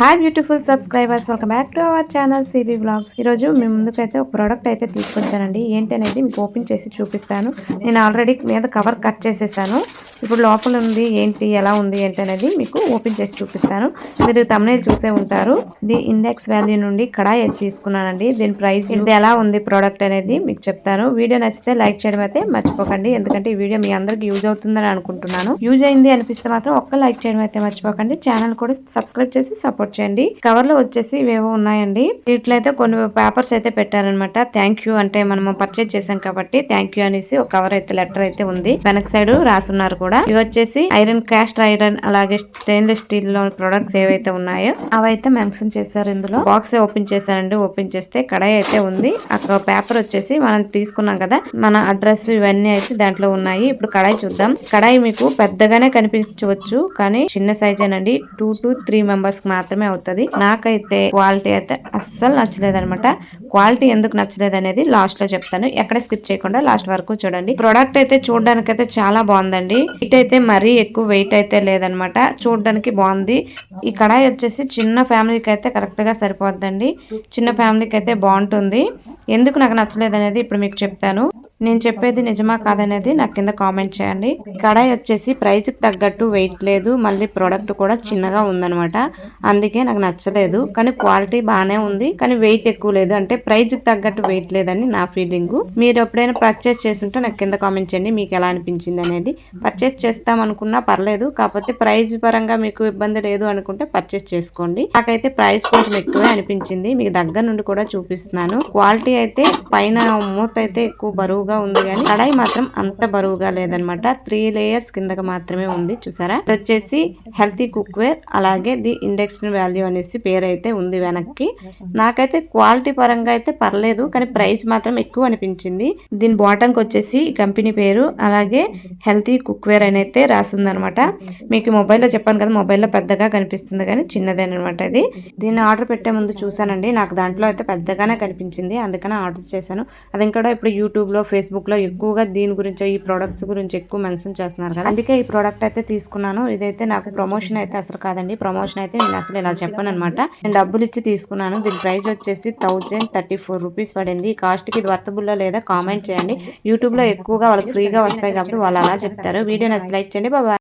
Hi beautiful subscribers welcome back to our channel CB blogs ఈరోజు మీ ముందుకైతే ఒక ప్రోడక్ట్ అయితే తీసుకొచ్చానండి. ఏంటి అనేది మీకు ఓపెన్ చేసి చూపిస్తాను. నేను ఆల్రెడీ మీద కవర్ కట్ చేసేసాను. ఇప్పుడు లోపల ఉంది ఏంటి ఎలా ఉంది ఏంటి అనేది మీకు ఓపెన్ చేసి చూపిస్తాను. మీరు తమిళ చూసే ఉంటారు. ఇది ఇండెక్స్ వాల్యూ నుండి కడాయి తీసుకున్నానండి. దీని ప్రైస్ ఇది ఎలా ఉంది ప్రోడక్ట్ అనేది మీకు చెప్తాను. వీడియో నచ్చితే లైక్ చేయడం అయితే మర్చిపోకండి. ఎందుకంటే ఈ వీడియో మీ అందరికి యూజ్ అవుతుందని అనుకుంటున్నాను. యూజ్ అయింది అనిపిస్తే మాత్రం ఒక్క లైక్ చేయడం అయితే మర్చిపోకండి. ఛానల్ కూడా సబ్స్క్రైబ్ చేసి సపోర్ట్ చేయండి. కవర్లో వచ్చేసి ఇవేవో ఉన్నాయండి. వీటిలో అయితే కొన్ని పేపర్స్ అయితే పెట్టారనమాట థ్యాంక్ యూ అంటే మనం పర్చేజ్ చేసాం కాబట్టి థ్యాంక్ యూ అనేసి ఒక కవర్ అయితే లెటర్ అయితే ఉంది. వెనక సైడ్ రాసున్నారు కూడా. ఇవి వచ్చేసి ఐరన్ క్యాస్ట్ ఐరన్ అలాగే స్టెయిన్లెస్ స్టీల్లో ప్రొడక్ట్స్ ఏవైతే ఉన్నాయో అవైతే మెన్షన్ చేశారు ఇందులో. బాక్స్ ఓపెన్ చేశారండి. ఓపెన్ చేస్తే కడాయి అయితే ఉంది. అక్కడ పేపర్ వచ్చేసి మనం తీసుకున్నాం కదా మన అడ్రస్ ఇవన్నీ అయితే దాంట్లో ఉన్నాయి. ఇప్పుడు కడాయి చూద్దాం. కడాయి మీకు పెద్దగానే కనిపించవచ్చు కానీ చిన్న సైజ్ అండి టూ టు త్రీ మెంబర్స్ మాత్రమే అవుతుంది. నాకైతే క్వాలిటీ అయితే అస్సలు నచ్చలేదనమాట క్వాలిటీ ఎందుకు నచ్చలేదు అనేది లాస్ట్లో చెప్తాను. ఎక్కడ స్కిప్ చేయకుండా లాస్ట్ వరకు చూడండి. ప్రోడక్ట్ అయితే చూడడానికి అయితే చాలా బాగుందండి. వెయిట్ అయితే మరీ ఎక్కువ వెయిట్ అయితే లేదనమాట. చూడడానికి బాగుంది. ఈ కడాయి వచ్చేసి చిన్న ఫ్యామిలీకి అయితే కరెక్ట్గా సరిపోద్దండి. చిన్న ఫ్యామిలీకి అయితే బాగుంటుంది. ఎందుకు నాకు నచ్చలేదు అనేది ఇప్పుడు మీకు చెప్తాను. నేను చెప్పేది నిజమా కాదనేది నాకు కింద కామెంట్ చేయండి. కడాయి వచ్చేసి ప్రైస్కి తగ్గట్టు వెయిట్ లేదు. మళ్ళీ ప్రోడక్ట్ కూడా చిన్నగా ఉందనమాట. అందుకే నాకు నచ్చలేదు. కానీ క్వాలిటీ బాగానే ఉంది. కానీ వెయిట్ ఎక్కువ లేదు. అంటే ప్రైస్కి తగ్గట్టు వెయిట్ లేదని నా ఫీలింగ్ మీరు ఎప్పుడైనా పర్చేస్ చేస్తుంటే నాకు కింద కామెంట్ చేయండి. మీకు ఎలా అనిపించింది అనేది. పర్చేస్ చేస్తాం అనుకున్నా పర్లేదు. కాకపోతే ప్రైజ్ పరంగా మీకు ఇబ్బంది లేదు అనుకుంటే పర్చేస్ చేసుకోండి. నాకైతే ప్రైస్ కొంచెం ఎక్కువే అనిపించింది. మీకు దగ్గర నుండి కూడా చూపిస్తున్నాను. క్వాలిటీ అయితే పైన మూత అయితే ఎక్కువ బరువుగా ఉంది కానీ కడాయి మాత్రం అంత బరువుగా లేదనమాట. త్రీ లేయర్స్ కిందకి మాత్రమే ఉంది. చూసారా? ఇది వచ్చేసి హెల్తీ కుక్ వేర్ అలాగే ది ఇండక్షన్ వాల్యూ అనేసి పేరు అయితే ఉంది వెనక్కి. నాకైతే క్వాలిటీ పరంగా అయితే పర్లేదు కానీ ప్రైస్ మాత్రం ఎక్కువ అనిపించింది. దీని బాటంకి వచ్చేసి కంపెనీ పేరు అలాగే హెల్తీ కుక్ వేర్ కుక్వేర్ అని అయితే రాసింది అనమాట మీకు మొబైల్లో చెప్పాను కదా మొబైల్లో పెద్దగా కనిపిస్తుంది కానీ చిన్నదేనమాట ఇది. దీన్ని ఆర్డర్ పెట్టే ముందు చూసానండి నాకు దాంట్లో అయితే పెద్దగానే కనిపించింది. అందుకని ఆర్డర్ చేశాను. అది ఇంకా ఇప్పుడు యూట్యూబ్లో ఫేస్బుక్లో ఎక్కువగా దీని గురించి ఈ ప్రోడక్ట్స్ గురించి ఎక్కువ మెన్షన్ చేస్తున్నారు కదా. అందుకే ఈ ప్రోడక్ట్ అయితే తీసుకున్నాను. ఇదైతే నాకు ప్రమోషన్ అయితే అసలు కాదండి. ప్రమోషన్ అయితే నేను అసలు ఇలా చెప్పాను అనమాట నేను డబ్బులు ఇచ్చి తీసుకున్నాను. దీని ప్రైస్ వచ్చేసి థౌజండ్ థర్టీ ఫోర్ రూపీస్ పడింది. ఈ కాస్ట్కి ఇది వర్తబుల్లో లేదా కామెంట్ చేయండి. యూట్యూబ్లో ఎక్కువగా వాళ్ళకి ఫ్రీగా వస్తాయి కాబట్టి వాళ్ళు అలా చెప్తారు. వీడియో నచ్చి లైక్ చేయండి బాబా